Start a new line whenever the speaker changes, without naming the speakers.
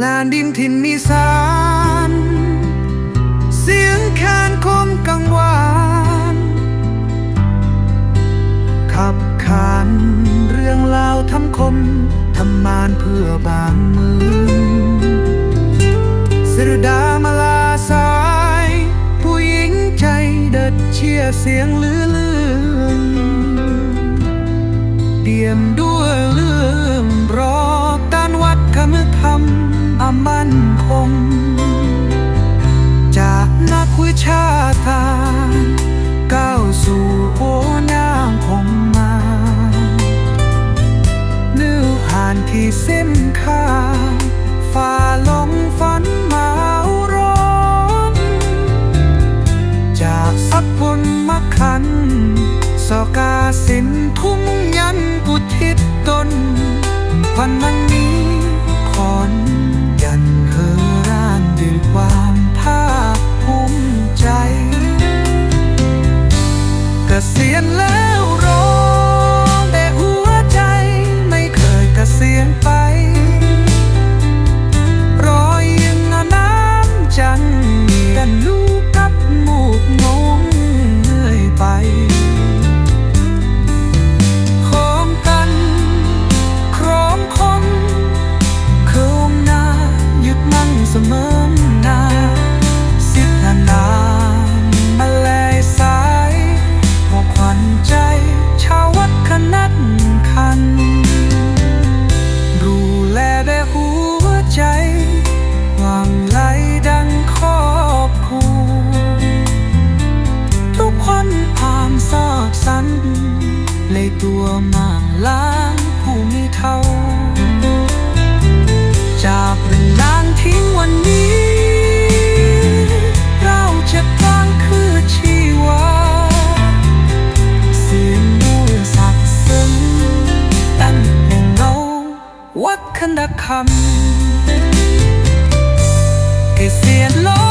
ถิ่นอีสาน เสียงแคนคมกังวาน ขับขานเรื่องราวทำคมทำมานเพื่อบางมือสิรดามาลาสาย ผู้หญิงใจเด็ดเชียเสียงลือลืนเดียมด้วยเรื่องรอการวัดคำทำ อามันคง จากนักวิชาการก้าวสู่โอนางคงมาเนื้อผ่านที่เส้นค่าฝ่าลงฝันมาร้อนจากสักพลมาคันสกาสินทุ่งยันอุทิศตนวันนั้น เกษีย ล้างผู้มีเท่าจากเป็นนางทิ้งวันนี้ เราจะตั้งคือชีวาเสียงมูสักซึ้งตั้งแห่งเงาวัดคันดคำเกษียณล้อ